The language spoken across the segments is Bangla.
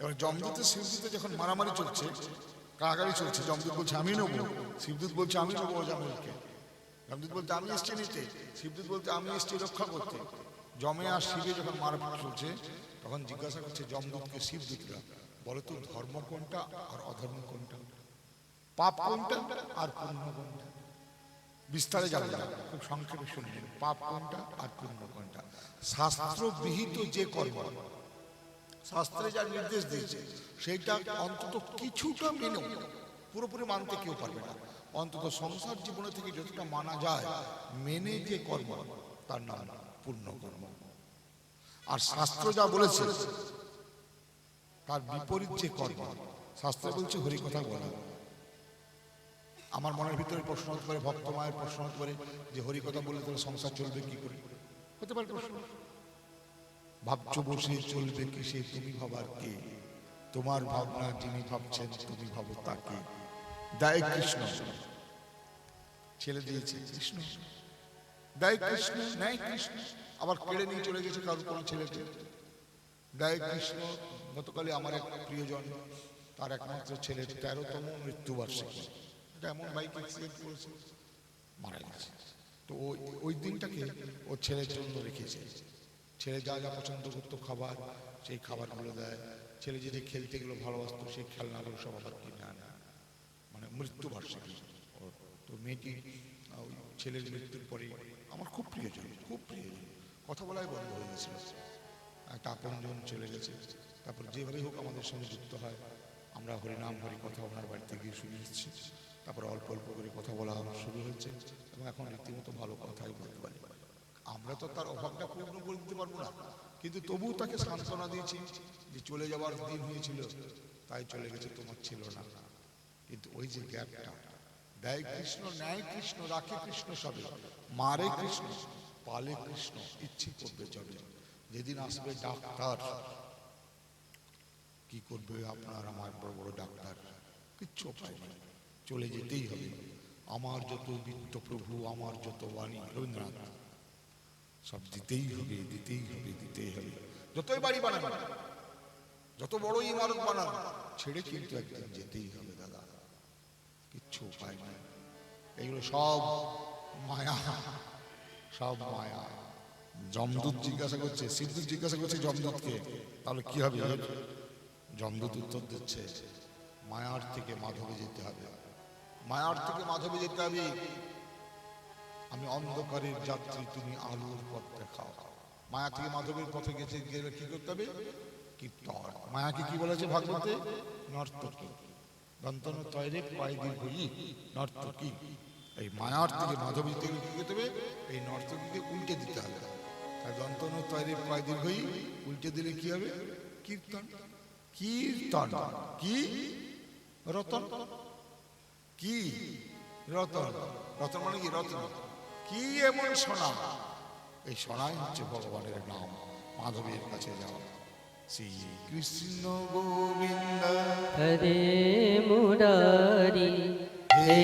এবার জমদূতে শিবদূতে যখন মারামারি চলছে কাগাড়ি চলছে জমদূত বলছে, আমি নেব। শিবদূত বলছে, আমি নেব অজামিলকে। জমদূত বলতে আমি এসছি নিতে। শিবদূত বলতে আমি এসছি রক্ষা করতে। জমে আর শিবে যখন মারামারি চলছে, তখন জিজ্ঞাসা করছে জমদূতকে শিবদূতরা, বলো তো, ধর্ম কোনটা আর অধর্ম কোনটা? পাপ কোনটা আর পুণ্য কোনটা? বিস্তারে যাবে না, খুব সংক্ষেপে শুনবেন পাপ কোনটা আর পুণ্য কোনটা? শাস্ত্র বিহিত যে কর্ম শাস্ত্রে যা নির্দেশ দিয়েছে, সেইটা অন্তত কিছুটা মেনেও পুরোপুরি মানতে কেউ পারবে না। অন্তত সংসার জীবনে থেকে যতটা মানা যায়, মেনে যে কর্ম, তার নাম পূর্ণ কর্ম। আর শাস্ত্র যা বলেছে, তার বিপরীত যে কর্ম, শাস্ত্র বলছে হরি কথা বলা। আমার মনের ভিতরে প্রশ্ন হতে পারে, ভক্ত মায়ের প্রশ্ন হতে পারে, যে হরি কথা বললে তাহলে সংসার চলবে কি করে? হতে পারে প্রশ্ন। ভাবছ বসে চলবে কি সে তুমি ভাবার কে? তোমার ভাবনা যিনি ভাবছেন, তুমি ভাবো তাকে। দায় কৃষ্ণ। ছেলে দিয়েছে কৃষ্ণ। দায় কৃষ্ণ, ন্যায় কৃষ্ণ। আবার কেড়ে নিয়ে চলে গেছে কারোর কোনো ছেলেকে। দায় কৃষ্ণ গতকালে আমার এক প্রিয়জন, তার একমাত্র ছেলের তেরোতম মৃত্যুবার্ষিকী। এটা এমন বাইক অ্যাক্সিডেন্ট করেছে। মারা গেছে। তো ওই ওই দিনটাকে ও ছেলের জন্য রেখেছে। ছেলে যা যা পছন্দ করতো খাবার, সেই খাবারগুলো দেয়। ছেলে যদি খেলতে গেলো ভালোবাসতো সেই খেলনাগুলো সব আবার কিনে আনে। মানে মৃত্যুবার্ষিকী। তো মেয়েটি ওই ছেলের মৃত্যুর পরে আমার খুব প্রিয়জন খুব প্রিয়জন। কথা বলাই বন্ধ হয়ে গেছিল। একটা আপনজন চলে গেছে। তারপর যেভাবেই হোক আমাদের সঙ্গে যুক্ত হয়। আমরা হরিনাম, হরি কথা ওনার বাড়িতে গিয়ে শুনে এসেছি। তারপর অল্প অল্প করে কথা বলা শুরু হয়েছে। এবং এখন রীতিমতো ভালো কথাই বলতে পারি। আমরা তো তার অভাবটা পূর্ণ করে দিতে পারব না। কিন্তু তবুও তাকে সান্ত্বনা দিয়েছি যে চলে যাওয়ার দিন হয়েছিল, তাই চলে গেছে, তোমার ছিল না। কিন্তু ওই যে গ্যাপটা দেয় কৃষ্ণ, ন্যায় কৃষ্ণ, রাখে কৃষ্ণ সবে, মারে কৃষ্ণ, পালে কৃষ্ণ, ইচ্ছে করবে চলে যেদিন আসবে ডাক্তার, কি করবে আপনার, আমার বড় বড় ডাক্তার? কিচ্ছু উপায় নেই, চলে যেতেই হবে। আমার যত বিত্ত প্রভু, আমার যত বাণী, রবীন্দ্রনাথ সব দিতেই হবে দিতেই হবে দিতেই হবে। যতই বাড়ি বানান, যত বড় ইমারত বানান, ছেড়ে কিন্তু একদিন যেতেই হবে দাদা। কিচ্ছু উপায় নেই। এগুলো সব মায়া সব মায়া। জমদূত জিজ্ঞাসা করছে সিদ্ধুত জিজ্ঞাসা করছে জমদূতকে তাহলে কি হবে? জমদূত উত্তর দিচ্ছে, মায়ার থেকে মাধবে যেতে হবে। মায়ার থেকে মাধবে যেতে হবে। আমি অন্ধকারের যাত্রী, তুমি আলোর পথ দেখাও। মায়া থেকে মাধবের পথে গেছে গেলে কি করতে হবে? কীর্তন। মায়াকে কি বলেছে ভাগবতে? নর্তকী। দন্তন তৈরে কয়েকদিন হই নর্তকী। এই মায়ার থেকে মাধবী থেকে কি করতে হবে? এই নর্তকীকে উল্টে দিতে হবে। তাই দন্তন তৈরে কয়েকদিন হই উল্টে দিলে কি হবে? কীর্তন। কীর্তন। কি? রতন। কি? রতন। রতন মানে কি? রতন। কি এমন সোনা? এই সোনাই হচ্ছে ভগবানের নাম। মাধবের কাছে যাওয়া শ্রী কৃষ্ণ গোবিন্দ। হরে মুরারি হে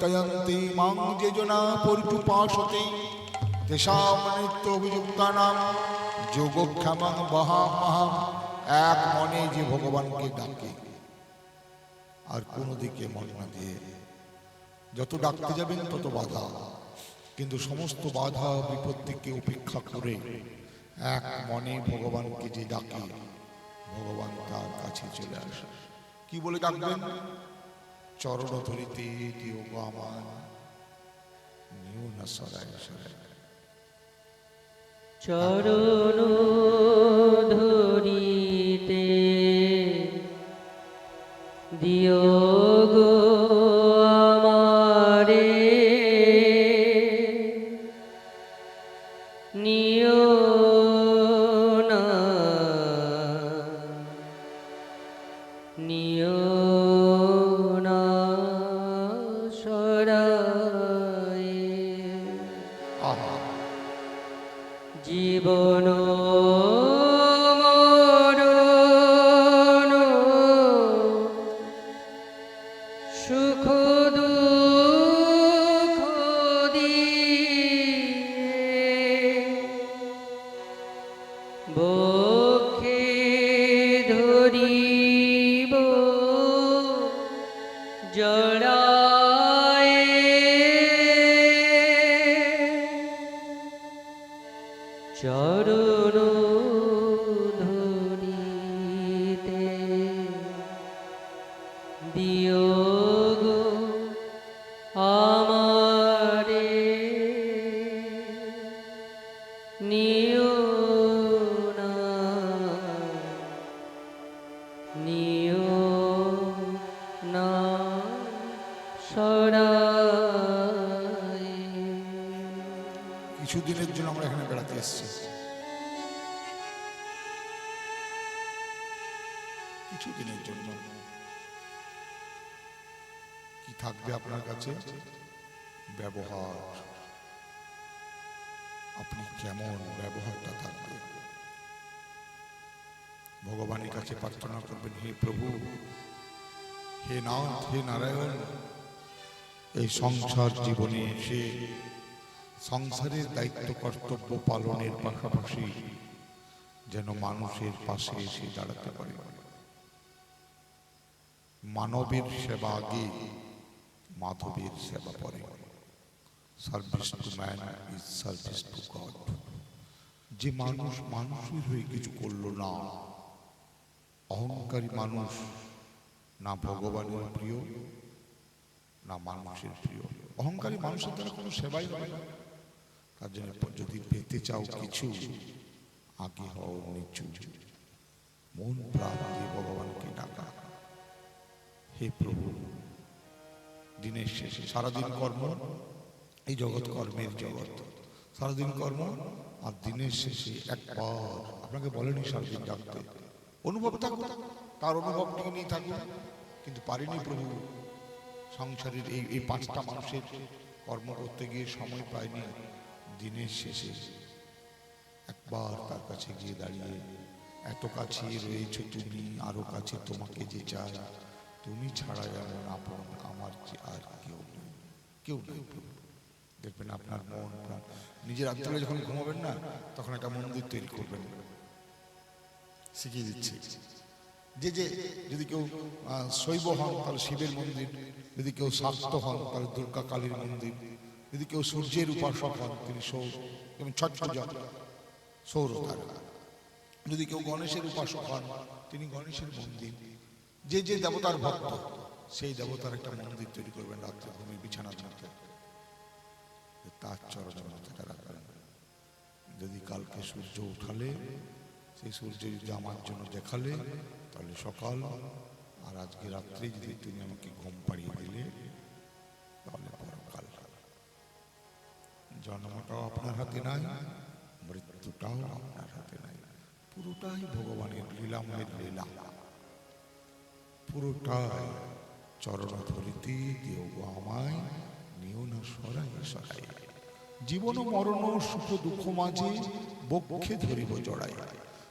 চিন্তয়ন্তি মাং যেজনা পরিটুপাসতে তেষাম নিত্য অভিযুক্তানাম যোগক্ষেমং বহামহাম এক মনে যে ভগবানকে ডাকে, আর কোনো দিকে মন না দিয়ে। যত ডাকতে যাবেন তত বাধা। কিন্তু সমস্ত বাধা বিপত্তিকে উপেক্ষা করে এক মনে ভগবানকে যে ডাকে, ভগবান তার কাছে চলে আসে। কি বলে ডাকবেন? চরণ ধরিতে দিও গো আমার। নিও না সরাই সরাই চরণ ধরিতে দিও গো চরণ হে নাথ, হে নারায়ণ, এই সংসার জীবনে এসে সংসারের দায়িত্ব কর্তব্য পালনের পাশাপাশি যেন মানুষের পাশে এসে দাঁড়াতে পারে। মানবের সেবা আগে, মাধবের সেবা পরে। Service to man is service to God. যে মানুষ মানুষের হয়ে কিছু করল না, অহংকারী মানুষ না ভগবানের প্রিয়, না মানুষের প্রিয়। অহংকারী মানুষের দ্বারা কোনো সেবাই হবে না। তার জন্য যদি পেতে চাও কিছু, আগে হও নিচু। মন প্রাণ ভগবানকে ডাকা। হে প্রভু, দিনের শেষে সারাদিন কর্ম, এই জগৎ কর্মের জগৎ। সারাদিন কর্ম আর দিনের শেষে একবার আপনাকে বলেনি সারাদিন ডাকতে অনুভব থাকুন তার অনুভবটিকে নিয়ে থাকুন কিন্তু পারিনি প্রভু। সংসারের এই এই পাঁচটা মানুষের কর্ম করতে গিয়ে সময় পায়নি দিনের শেষে। একবার তার কাছে গিয়ে দাঁড়িয়ে, এত কাছে রয়েছে তুমি, আরও কাছে তোমাকে যে চাই, তুমি ছাড়া এমন আপন আমার যে আর কেউ নেই। কেউ নেই দেখবেন আপনার মন, প্রাণ। নিজের রাত্রে যখন ঘুমাবেন না, তখন একটা মন্দির তৈরি করবেন। শিখিয়ে দিচ্ছি। যে যে যদি কেউ শৈব হন, তাহলে শিবের মন্দির। যদি কেউ শাক্ত হন, তাহলে দুর্গা কালীর মন্দির। যদি কেউ সূর্যের উপাসক হন, তিনি সৌর যেমন ছট সৌর যদি কেউ গণেশের উপাসক হন, তিনি গণেশের মন্দির। যে যে দেবতার ভক্ত, সেই দেবতার একটা মন্দির তৈরি করবেন রাত্রে ঘুমে বিছানার মধ্যে তার চরণের মাথাটা রাখবেন যদি কালকে সূর্য উঠালে, সেই সূর্য যদি আমার জন্য দেখালে তাহলে সকাল। আর আজকে রাত্রে যদি তুমি আমাকে ঘুম পাড়িয়ে দিলে, তাহলে পরকাল। জন্মটাও আপনার হাতে নাই, মৃত্যুটাও আপনার হাতে নাই। পুরোটাই ভগবানের লীলাময়ের লীলা। পুরোটাই চরণ ধরিতে দিও আমায়, নিও না সরাই সরাই। জীবন, মরণ, সুখ, দুঃখ মাঝে বক্ষে ধরিব জড়াই।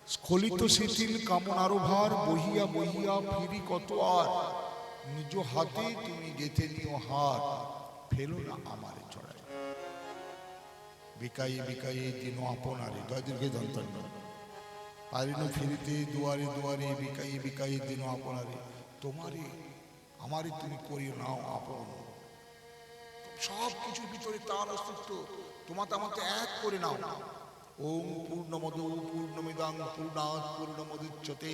স্খলিত শিথিল কামনার ভার বহিয়া বহিয়া ফিরি কত আর? নিজ হাতে তুমি গেতে নিও হার। ফেলো না আমারে চড়াই। বিকাই বিকাই দিন আপনারে। দয় দীর্ঘে দন্তন্য। পারিন ফিরিতে, দুয়ারে দুয়ারে বিকাই বিকাই দিন আপনারে। তোমারে, আমারে তুমি করিও নাও আপন। সব কিছুর ভিতরে তার অস্তিত্ব। তোমাতে আমাকে এক করে নাও। ওম পূর্ণমদ পূর্ণমিদাং পূর্ণাৎ পূর্ণমদুচ্যতে।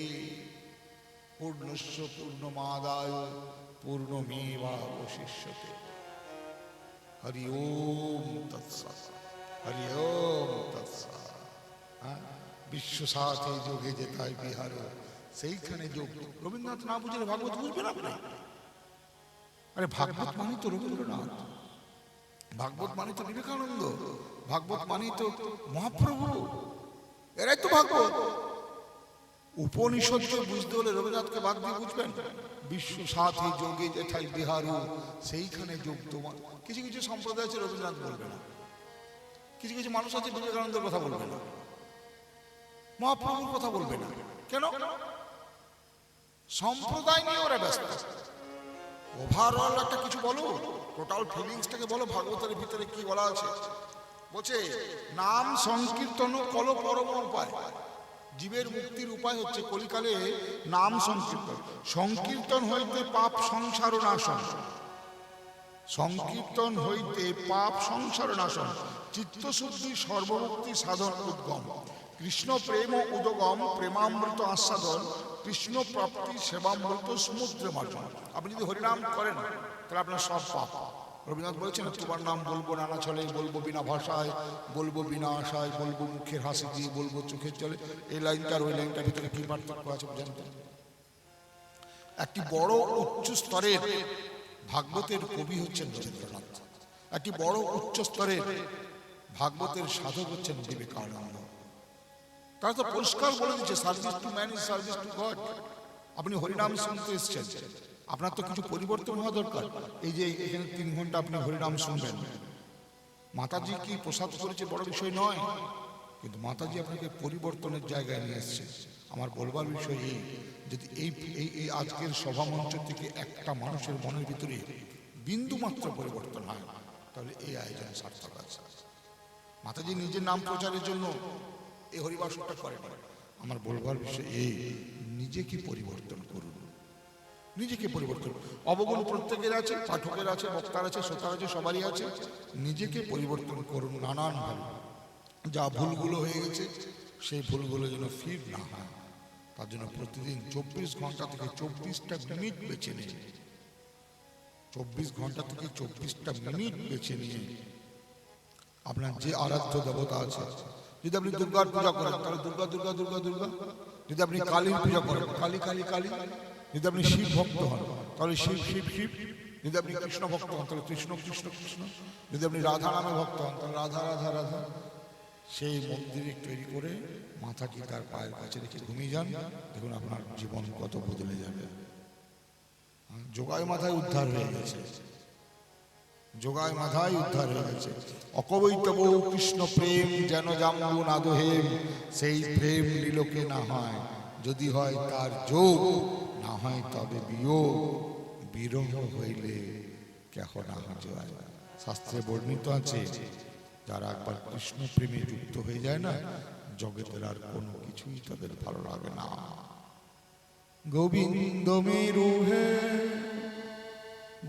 পূর্ণস্য পূর্ণমাদায় পূর্ণমেবাবশিষ্যতে। হরি ওম তৎসৎ হরি ওম তৎসৎ হ্যাঁ? বিশ্ব সাথে যোগে যেতাই বিহার। সেইখানে যোগ। রবীন্দ্রনাথ না বুঝলে ভাগবত বুঝবেন আপনি? আরে ভাগবত মানে তো রবীন্দ্রনাথ। ভাগবত মানে তো বিবেকানন্দ। ভাগবত মানে তো মহাপ্রভু। এরাই তো ভাগবত। উপনিষদকে বুঝতে হলে রবীন্দ্রনাথকে বাদ দিয়ে বুঝবেন। বিশ্ব সাথী, যোগে যেথায় বিহারু, সেইখানে যোগ তোমার। কিছু কিছু সম্প্রদায় আছে রবীন্দ্রনাথ বলবে না। কিছু কিছু মানুষ আছে বিবেকানন্দের কথা বলবে না। মহাপ্রভুর কথা বলবে না। কেন? সম্প্রদায় নিয়ে ওরা ব্যস্ত। ওভারঅল একটা কিছু বলো। টোটাল ফিলিংসটাকে বলো। ভাগবতের ভিতরে কি বলা আছে? বলছে, নাম সংকীর্তন কল পরম উপায়। জীবের মুক্তির উপায় হচ্ছে কলিকালে নাম সংকীর্তন। সংকীর্তন হইতে পাপ সংসার নাশন। সংকীর্তন হইতে পাপ সংসার নাশন। চিত্তশুদ্ধি সর্বমুক্তি সাধন উদ্গম। কৃষ্ণ প্রেম উদগম, প্রেমামৃত আস্বাদন, কৃষ্ণ প্রাপ্তি সেবামৃত সমুদ্রে মার্জন আপনি যদি হরিনাম করেন, তাহলে আপনার সব পাপ। রবীন্দ্রনাথ বলেছেন তোমার নাম বলব নানা ছলে, বলব বিনা ভাষায়, বলব বিনা আশায়, বলব মুখের হাসি দিয়ে, বলব চোখের চলে এই লাইনটার ওই লাইনটার ভিতরে কি পার্থক্য আছে জানতেন একটি বড় উচ্চ স্তরের ভাগবতের কবি হচ্ছেন রবীন্দ্রনাথ। একটি বড় উচ্চ স্তরের ভাগবতের সাধক হচ্ছেন বিবেকানন্দ। তারা তো পরিষ্কার বলে দিচ্ছে service to man is service to God আপনি হরিনাম শুনতে এসছেন। আপনার তো কিছু পরিবর্তন হওয়া দরকার। এই যে এখানে তিন ঘণ্টা আপনি হরিনাম শুনবেন। মাতাজি কি প্রসাদ করেছে বড় বিষয় নয়, কিন্তু মাতাজি আপনাকে পরিবর্তনের জায়গায় নিয়ে এসছে। আমার বলবার বিষয় এই যদি এই এই আজকের সভা মঞ্চ থেকে একটা মানুষের মনের ভিতরে বিন্দু মাত্র পরিবর্তন হয়। তাহলে এই আয়োজন সার্থক আছে। মাতাজি নিজের নাম প্রচারের জন্য এই হরিবাসনটা করেন। আমার বলবার বিষয় এই নিজেকে পরিবর্তন করুন? নিজেকে পরিবর্তন। অবগুণ প্রত্যেকের আছে, পাঠকের আছে, বক্তার আছে, শ্রোতার আছে, সবারই আছে। নিজেকে পরিবর্তন করুন নানানভাবে। যা ভুলগুলো হয়ে গেছে, সেই ভুলগুলো যেন ফির না হয়। তার জন্য প্রতিদিন চব্বিশ ঘণ্টা থেকে চব্বিশটা মিনিট বেছে নিয়ে চব্বিশ ঘণ্টা থেকে চব্বিশটা মিনিট বেছে নিয়ে আপনার যে আরাধ্য দেবতা আছে, যদি আপনি দুর্গার পূজা করেন, তাহলে দুর্গা দুর্গা দুর্গা দুর্গা। যদি আপনি কালীর পূজা করেন, কালী কালী কালী। যদি আপনি শিব ভক্ত হন, তাহলে শিব শিব শিব। যদি আপনি কৃষ্ণ ভক্ত হন, তাহলে কৃষ্ণ কৃষ্ণ কৃষ্ণ। যদি আপনি রাধা নামে ভক্ত হন, তাহলে রাধা রাধা রাধা। সেই মন্দিরে তৈরি করে মাথাটি তার পায়ের কাছে রেখে ঘুমিয়ে যান। দেখুন আপনার জীবন কত বদলে যাবে। যোগায় মাথায় উদ্ধার হয়ে গেছে। যোগায় মাথায় উদ্ধার হয়ে গেছে। অকবৈতব কৃষ্ণ প্রেম, যেন জাম্বু নাদহেম সেই প্রেম লীলকে না হয়। যদি হয় তার যোগ, না হয় তবে বিয়োগ। বিরহ হইলে কেহ না শাস্ত্রে বর্ণিত আছে, যারা একবার কৃষ্ণ প্রেমে যুক্ত হয়ে যায় না, জগতের আর কোনো কিছুই তাদের ভালো লাগে না। গোবিন্দ মেরু হে,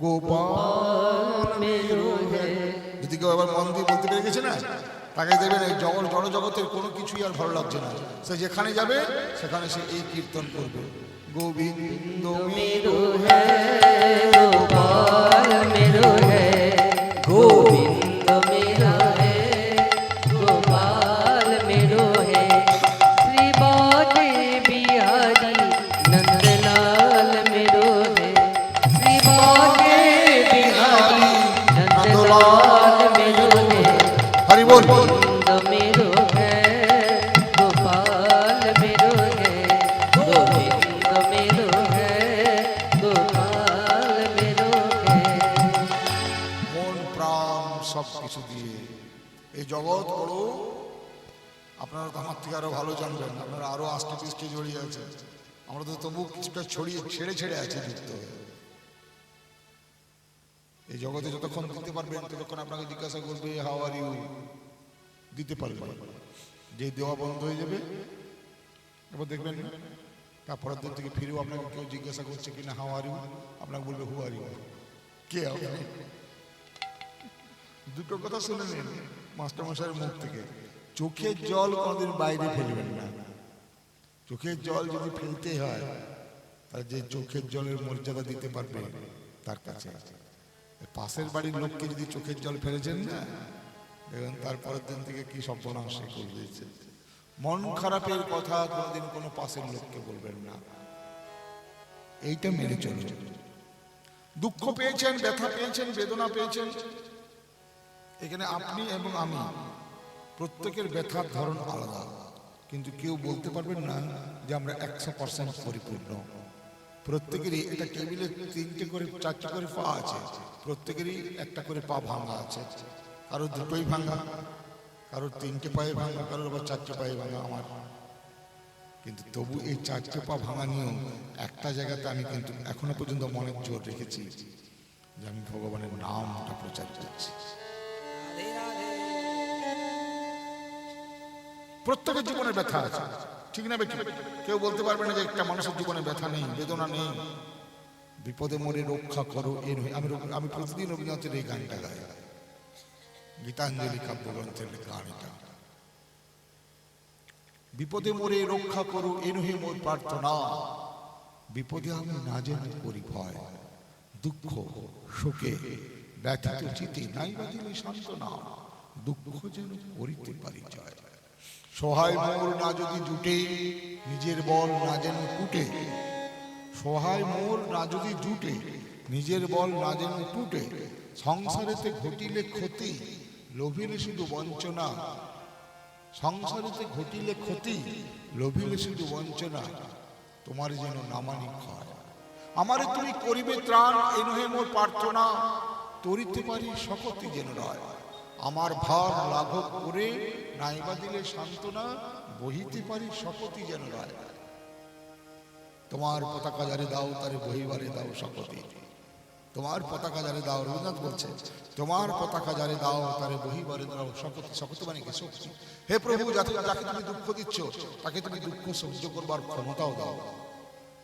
গোপাল মেরু হে। যদি কেউ আবার মন দিয়ে বলতে পেরে গেছে না? তাকে দেখবেন এই জগৎ জড়জগতের কোনো কিছুই আর ভালো লাগছে না। সে যেখানে যাবে, সেখানে সে এই কীর্তন করবে। গোবিন্দ ভালো জানবেন, আপনারা আরও আস্তে পিস্টে জড়িয়ে আছে। আমরা তো তবু কিছুটা ছড়িয়ে, ছেড়ে ছেড়ে আছে যুক্ত এই জগতে যতক্ষণ দিতে পারবেন, ততক্ষণ আপনাকে জিজ্ঞাসা করবে হাও আর ইউ দিতে পারবে যে দেওয়া বন্ধ হয়ে যাবে, এবার দেখবেন তারপরের দিন থেকে ফিরেও আপনাকে কেউ জিজ্ঞাসা করছে কিনা হাও আর ইউ আপনাকে বলবে হু আর ইউ কে দুটো কথা শুনে নিন, মাস্টারমশাইয়ের মুখ থেকে। চোখের জল কোনোদিন বাইরে ফেলবেন না। চোখের জল যদি ফেলতে হয়, তাহলে যে চোখের জলের মর্যাদা দিতে পারবে, তার কাছে পাশের বাড়ির লোককে যদি চোখের জল ফেলেছেন না, দেখবেন তারপরের দিন থেকে কি সর্বনাশ করে দিয়েছে। মন খারাপের কথা কোনোদিন কোনো পাশের লোককে বলবেন না। এইটা মেনে চলুন। দুঃখ পেয়েছেন, ব্যথা পেয়েছেন, বেদনা পেয়েছেন। এখানে আপনি এবং আমি প্রত্যেকের ব্যথার ধরন আলাদা। কিন্তু কেউ বলতে পারবেন না যে আমরা একশো পার্সেন্ট পরিপূর্ণ। প্রত্যেকেরই একটা টেবিলে তিনটে করে, চারটে করে পা আছে। প্রত্যেকেরই একটা করে পা ভাঙা আছে। কারোর দুটোই ভাঙা, কারোর তিনটে পায়ে ভাঙা, কারোর আবার চারটে পায়ে ভাঙা আমার। কিন্তু তবু এই চারটে পা ভাঙা নিয়েও একটা জায়গাতে আমি কিন্তু এখনও পর্যন্ত মনের জোর রেখেছি যে আমি ভগবানের নামটা প্রচার করছি। প্রত্যেকের জীবনে ব্যথা আছে। ঠিক না বেটি কেউ বলতে পারবে না যে একটা মানুষের জীবনে ব্যথা নেই, বেদনা নেই। বিপদে মরে রক্ষা করো, এ নয়। আমি আমি প্রতিদিন রবীন্দ্রনাথের এই গানটা গাই। গীতাঞ্জলি কাব্যগ্রন্থের গান এটা বিপদে মরে রক্ষা করো, এ নহে মোর প্রার্থনা। বিপদে আমি না জেনে করি ভয়, দুঃখ, শোকে, ব্যথিত চিতে নাই বাজিলে শান্ত না দুঃখ যেন করিতে পারি জয়। সহায় মোর না যদি জুটে, নিজের বল না যেন টুটে সহায় মোর না যদি জুটে, নিজের বল না যেন টুটে। সংসারেতে ঘটিলে ক্ষতি, লোভিলে শুধু বঞ্চনা। সংসারেতে ঘটিলে ক্ষতি, লোভিলে শুধু বঞ্চনা। তোমার যেন নামানি ক্ষয়। আমারে তুমি করিবে ত্রাণ, এ নহে মোর প্রার্থনা। তরিতে পারি শকতি যেন রয়। আমার ভার লাঘব করে নাইবা দিলে সান্ত্বনা, বহিতে পারি শকতি যেন তোমার পতাকা যারে দাও, তারে বহিবারে দাও শপথে তোমার পতাকা যারে দাও, রবীন্দ্রনাথ বলছে, তোমার পতাকা যারে দাও, তারে বহিবারে দাও শপথ। শপথ মানে কি? শক্তি। হে প্রভু, যাকে যাকে তুমি দুঃখ দিচ্ছ, তাকে তুমি দুঃখ সহ্য করবার ক্ষমতাও দাও।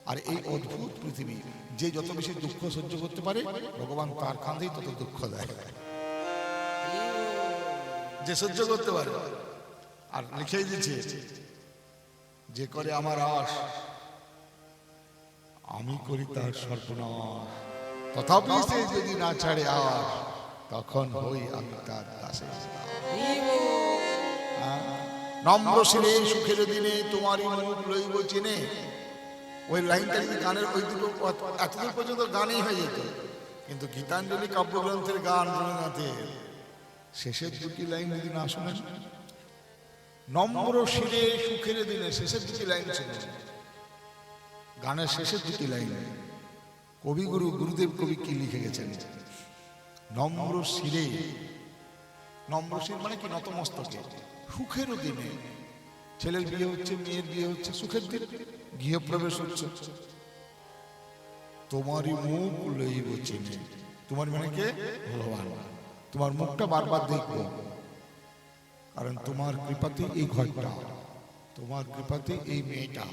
আর এই অদ্ভুত পৃথিবী, যে যত বেশি দুঃখ সহ্য করতে পারে, ভগবান তার কাঁধেই তত দুঃখ দেয়। যে সহ্য করতে পারে। আর লিখেই দিচ্ছে যে করে আমার আশ আমি করি তার সর্বনাশ। তথাপি সে যদি না ছাড়ে আর তখন হই আমি তার দাসে নম্র শিরে সুখের দিনে তোমারই মুখ লইব চিনে। ওই লাইনটা যদি গানের ওই দুটো এতদূর পর্যন্ত গানই হয়ে যেত, কিন্তু গীতাঞ্জলি কাব্যগ্রন্থের গান রবীন্দ্রনাথের শেষের দুটি লাইন যদি না শোনেন। নম্র শিরে সুখের দিনে শেষের দুটি লাইন শুনেন। গানের শেষের দুটি লাইন। কবিগুরু গুরুদেব কবি কি লিখে গেছেন? নম্র শিরে। নম্র শির মানে কি? নতমস্তকে। সুখেরও দিনে। ছেলের বিয়ে হচ্ছে, মেয়ের বিয়ে হচ্ছে, সুখের দিন। গৃহপ্রবেশ হচ্ছে। তোমারই মুখ লইব চিনে। তোমার মানে কে? ভগবান। তোমার মুখটা বারবার দেখব। কারণ তোমার কৃপাতে এই ঘরটা, তোমার কৃপাতে এই মেয়েটা,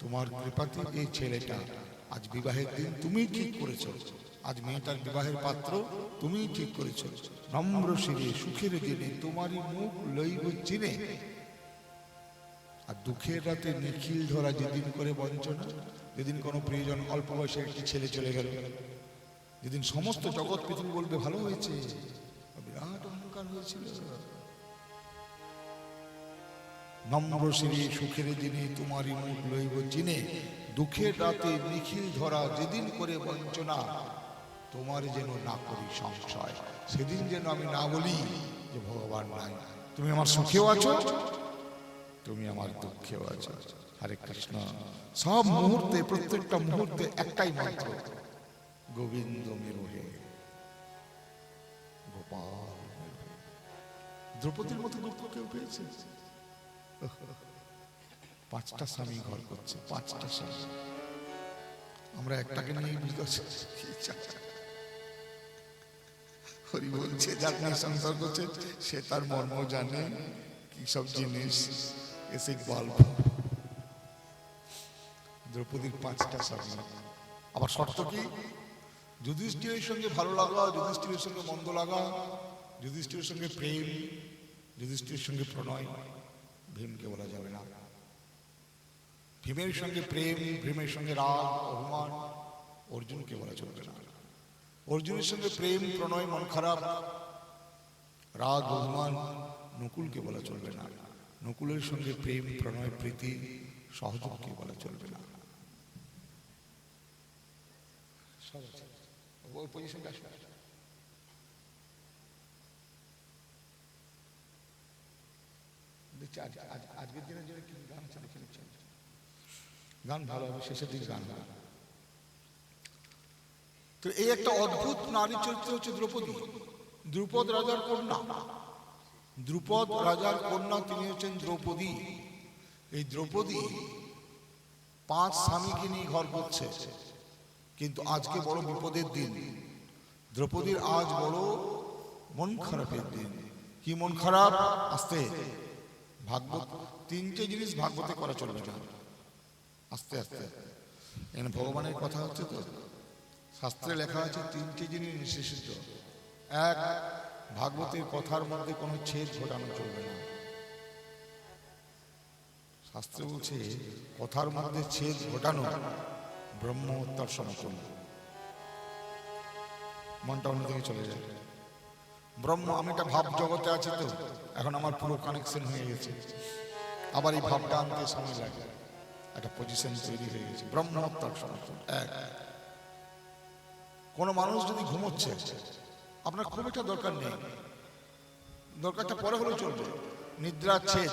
তোমার কৃপাতে এই ছেলেটা। আজ বিবাহের দিন তুমি ঠিক করেছ। আজ মেয়েটার বিবাহের পাত্র তুমি ঠিক করেছ। নম্র শিরে, সুখের দিনে তোমারই মুখ লইব চিনে। আর দুঃখের রাতে নিখিল ধরা যেদিন করে বঞ্চনা, যেদিন কোনো প্রিয়জন অল্প বয়সে একটি ছেলে চলে গেল, যেদিন সমস্ত জগৎ পৃথিবী বলবে ভালো হয়েছে। অন্ধকার হয়েছিল নম্র সুখের দিনে তোমারই মুখ লইব চিনে দুঃখের রাতে নিখিল ধরা যেদিন করে বঞ্চনা, তোমার যেন না করি সংশয়, সেদিন যেন আমি না বলি যে ভগবান নাই। তুমি আমার সুখেও আছো, তুমি আমার দুঃখেও আছো। হরে কৃষ্ণ। সব মুহূর্তে, প্রত্যেকটা মুহূর্তে একটাই মন্ত্র, গোবিন্দ মেরুহে, গোপাল। দ্রৌপদীর মতো দুঃখ কেউ পেয়েছে? পাঁচটা স্বামী ঘর করছে, পাঁচটা স্বামী। আমরা একটাকে নিয়ে বুঝতে? হরি বলছে, যার নিয়ে সংসার করছে, সে তার মর্ম জানে, কি সব জিনিস, এসে গল্প। দ্রৌপদীর পাঁচটা স্বামী। আবার শর্ত কি? যুধিষ্ঠিরের সঙ্গে ভালো লাগা, যুধিষ্ঠিরের সঙ্গে মন্দ লাগা, যুধিষ্ঠিরের সঙ্গে প্রেম যুধিষ্ঠিরের সঙ্গে প্রণয় ভীমকে বলা যাবে না। ভীমের সঙ্গে প্রেম, ভীমের সঙ্গে রাগ অভিমান অর্জুনকে বলা চলবে না। অর্জুনের সঙ্গে প্রেম, প্রণয়, মন খারাপ, রাগ অভিমান নকুলকে বলা চলবে না। নকুলের সঙ্গে প্রেম, প্রণয়, প্রীতি, সহযোগকে বলা চলবে না। সব। ওই পজিশনটা দেখছি, আজ আজ আজকের দিনের জন্য কি গান দেখে নিচ্ছি গান ভালো হবে, শেষের দিকে গান তো এই একটা অদ্ভুত নারী চরিত্র হচ্ছে দ্রৌপদী। দ্রুপদ রাজার কন্যা। দ্রুপদ রাজার কন্যা তিনি হচ্ছেন দ্রৌপদী। এই দ্রৌপদী পাঁচ স্বামীকে নিয়ে ঘর করছে, কিন্তু আজকে বড় বিপদের দিন। দ্রৌপদীর আজ বড় মন খারাপের দিন। কি মন খারাপ? আস্তে। ভাগবত তিনটে জিনিস ভাগবতে করা চলবে না। আস্তে আস্তে এখানে ভগবানের কথা হচ্ছে তো, শাস্ত্রে লেখা আছে, তিনটে জিনিস নিষিদ্ধ এক ভাগবতের কথার মধ্যে কোনো ছেদ ঘটানো চলবে না। শাস্ত্রে বলছে, কথার মধ্যে ছেদ ঘটানো ব্রহ্ম হত্যার সমতুল্য। মনটা অন্যদিকে চলে যায়। ব্রহ্ম, আমি একটা ভাব জগতে আছি তো, এখন আমার পুরো কানেকশন হয়ে গেছে। আবার এই ভাবটা আনতে সময় লাগে। একটা পজিশন তৈরি হয়ে গেছে। ব্রহ্ম হত্যার সমতুল্য এক। কোনো মানুষ যদি ঘুমোচ্ছে, আপনার খুব একটা দরকার নেই। দরকারটা পরে হলেও চলবে। নিদ্রা ছেদ।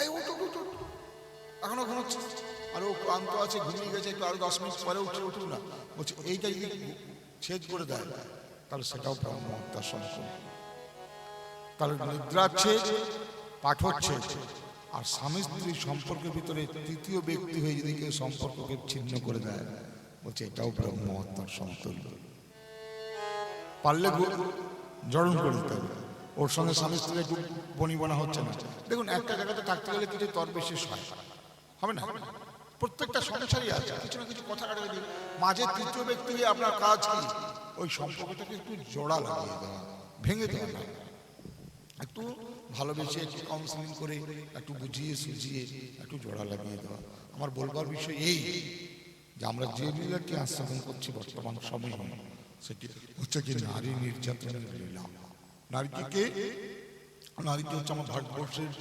এই উঠো উঠো এখনও ঘুমোচ্ছে। আর ও ক্লান্ত আছে, ঘুমিয়ে গেছে, একটু আরও দশ মিনিট পরে উঠে উঠুক না। বলছে এইটা যদি ছেদ করে দেয়? তাহলে সেটাও হত্যার সমতুল্য তাহলে নিদ্রা পাঠ হচ্ছে। আর স্বামী স্ত্রীর সম্পর্কের ভিতরে তৃতীয় ব্যক্তি হয়ে যদি কেউ সম্পর্ককে ছিন্ন করে দেয়, বলছে এটাও ব্রহ্ম হত্যার সমতুল্য। পারলে জড়ন করে দিতে হবে। ওর সঙ্গে স্বামী স্ত্রী একটু বনিবনা হচ্ছে না। দেখুন, একটা জায়গাতে থাকতে গেলে কিছু তর বিশেষ হয়। হবে না? প্রত্যেকটা সংসারই আছে। কিছু না কিছু কথা মাঝে তৃতীয় ব্যক্তি হয়ে আপনার কাজ কি? ওই সম্পর্কটাকে একটু জোড়া লাগিয়ে দেওয়া, ভেঙে দেওয়া। না একটু ভালোবেসে একটু কাউন্সিলিং করে, একটু বুঝিয়ে সুঝিয়ে, একটু জোড়া লাগিয়ে দেওয়া। আমার বলবার বিষয় এই যে আমরা যে লীলাকে আস্বাদন করছি বর্তমান সময়ে, সেটি হচ্ছে কি নারী নির্যাতনের লীলা। নারীকে নারীকে হচ্ছে আমার ভারতবর্ষের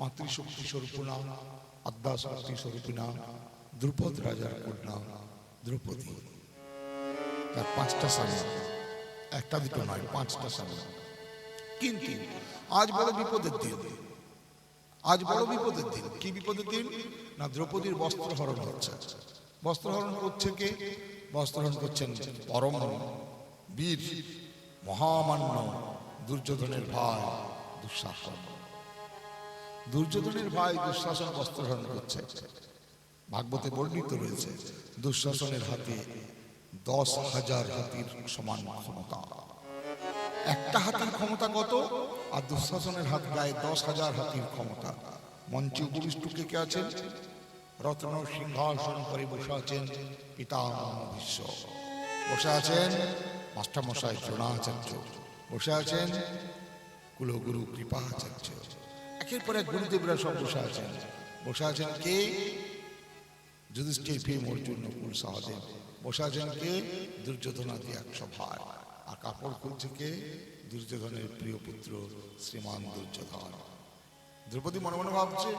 মাতৃশক্তি স্বরূপ নাম আদ্যা শক্তি স্বরূপ নাম, দ্রুপদ রাজার কন্যা, দ্রৌপদী। তার পাঁচটা স্বামী একটা দুটো নয়, পাঁচটা স্বামী কিন্তু আজ বড় বিপদের দিন। আজ বড় বিপদের দিন। কি বিপদের দিন? না, দ্রৌপদীর বস্ত্রহরণ হচ্ছে। বস্ত্রহরণ করছে কে? বস্ত্রহরণ করছেন পরম বীর, মহামান্য, দুর্যোধনের ভাই, দুঃশাসন। দুর্যোধনের ভাই দুঃশাসন বস্ত্রহরণ করছে। ভাগবতে বর্ণিত রয়েছে, দুঃশাসনের হাতে দশ হাজার হাতির সমান ক্ষমতা। একটা হাতির ক্ষমতা কত? আর দুঃশাসনের হাত গায়ে দশ হাজার হাতির ক্ষমতা। মঞ্চে উপবিষ্ট কে কে আছেন? রত্ন সিংহাসন করে বসে আছেন পিতামহ ভীষ্ম। বসে আছেন মাস্টারমশাই দ্রোণাচার্য। বসে আছেন কুলগুরু কৃপাচার্য। একের পর এক গুরুদেবরা সব বসে আছেন। বসে আছেন কে? যুধিষ্ঠির ভীম অর্জুন নকুল সহদেব। বসে আছেন কে দুর্যোধনাদি একশো ভাই আর কাপড় খুলছে দুর্যোধনের প্রিয় পুত্র শ্রীমান দুর্যোধন। দ্রৌপদী মনে মনে ভাবছে,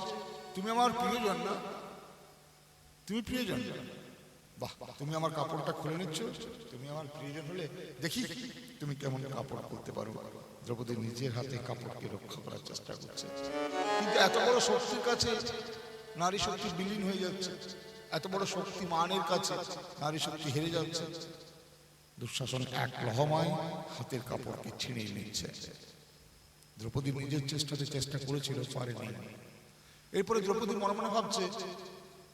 তুমি আমার প্রিয়জন না? তুমি প্রিয়জন বাহ, তুমি আমার কাপড়টা খুলে নিচ্ছ? তুমি আমার প্রিয়জন হলে দেখি তুমি কেমন কাপড় করতে পারো। দ্রৌপদী নিজের হাতে কাপড়কে রক্ষা করার চেষ্টা করছে। কিন্তু এত বড় শক্তির কাছে নারী শক্তি বিলীন হয়ে যাচ্ছে। এত বড় শক্তি মানের কাছে নারী শক্তি হেরে যাচ্ছে। দুঃশাসন এক লহমায় হাতের কাপড়কে ছিঁড়ে নিচ্ছে। দ্রৌপদী নিজের চেষ্টাতে চেষ্টা করেছিল, পারেনি। এরপরে দ্রৌপদী মনে মনে ভাবছে,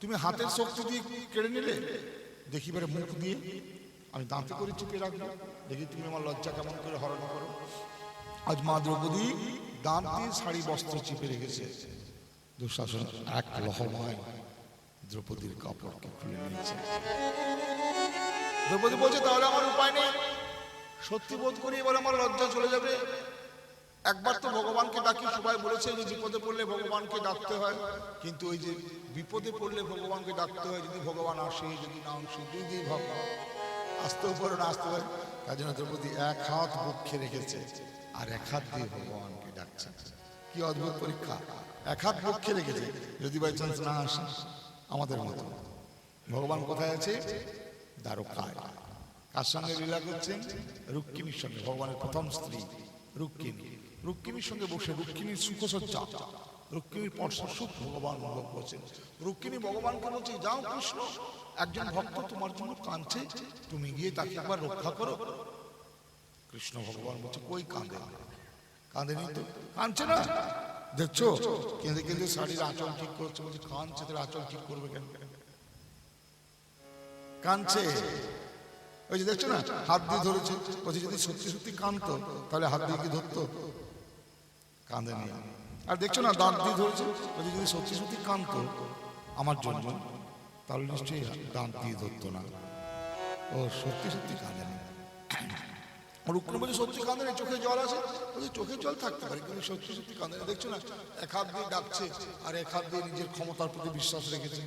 তুমি হাতের শক্তি দিয়ে কেড়ে নিলে? দেখি এবারে মুখ দিয়ে। আমি দাঁতে করে চিপে রাখব দেখি তুমি আমার লজ্জা কেমন করে হরণ করো। আজ মা দ্রৌপদী দাঁত দিয়ে শাড়ি, বস্ত্র চিপে রেখেছে। দুঃশাসন এক লহমায় দ্রৌপদীর কাপড়কে খুলে নিয়েছে। দ্রৌপদী বলছে, তাহলে আমার উপায় নেই। সত্যি বোধ করি এবার আমার লজ্জা চলে যাবে। একবার তো ভগবানকে ডাকি, সবাই বলেছে যে বিপদে পড়লে ভগবানকে ডাকতে হয়। কিন্তু ওই যে বিপদে পড়লে ভগবানকে ডাকতে হয়, যদি ভগবান আসে, যদি না আসে দুই ভাব আসতেও পারে না আসতে পারে, তার জন্য দ্রৌপদী এক হাত বক্ষে রেখেছে আর এক হাত দিয়ে ভগবানকে ডাকছে। কি অদ্ভুত পরীক্ষা। এক হাত বক্ষে রেখেছে, যদি বাই চান্স না আসে। আমাদের মতো। ভগবান কোথায় আছে? দ্বারকায়। কার সঙ্গে লীলা করছেন? রুক্মিণীর সঙ্গে, ভগবানের প্রথম স্ত্রী রুক্মিণী। রুক্মিণীর সঙ্গে বসে রুক্মিণীর সুখসজ্জা রুক্মিণীর পর্শ সুখ ভগবান অনুভব করছেন। রুক্মিণী ভগবানকে বলছে, যাও কৃষ্ণ, একজন ভক্ত তোমার জন্য কাঁদছে। তুমি গিয়ে তাকে একবার রক্ষা করো। কৃষ্ণ ভগবান বলছে, কই কাঁদে? কাঁদেনি তো? কাঁদছে না? দেখছ? কেঁদে কেঁদে শাড়ির আঁচল ঠিক করছে, বলছে, কাঁদছে তোর আঁচল ঠিক করবে কেন? কাঁদছে। ওই যে দেখছ না, হাত দিয়ে ধরেছে, বলছে, যদি সত্যি সত্যি কাঁদতো, তাহলে হাত দিয়ে কি ধরতো? কাঁদেনি। আর দেখছ না, দাঁত দিয়ে ধরেছে, বলছে, যদি সত্যি সত্যি কাঁদতো আমার জন্য, তাহলে নিশ্চয়ই দাঁত দিয়ে ধরতো না। ও, সত্যি সত্যি কাঁদেনি। রুক্মিণী বলছে, সত্যি কাঁদে চোখে জল আছে? বলছে, চোখে জল থাকতে পারে, কিন্তু সত্যি সত্যি কাঁদে দেখছ না? এক হাত দিয়ে ডাকছে আর এক হাত দিয়ে নিজের ক্ষমতার প্রতি বিশ্বাস রেখেছে।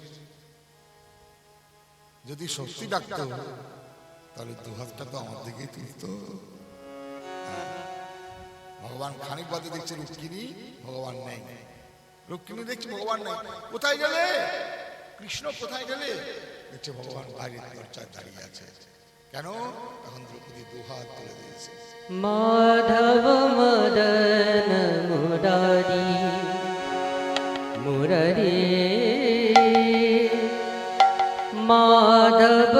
যদি সত্যি ডাকতে ডাকতো তাহলে দু হাতটা তো আমার দিকেই তুলতো। ভগবান খানিক বাদে দেখছে রুক্মিণী, ভগবান নেই। রুক্মিণী দেখছে ভগবান নেই। কোথায় গেলে? কৃষ্ণ কোথায় গেলে? দেখছে ভগবান বাইরের দরজায় দাঁড়িয়ে আছে। কেন? এখন দ্রৌপদী দু হাত তুলে দিয়েছে। মাধব মদন মুরারি মুরারি। মাধব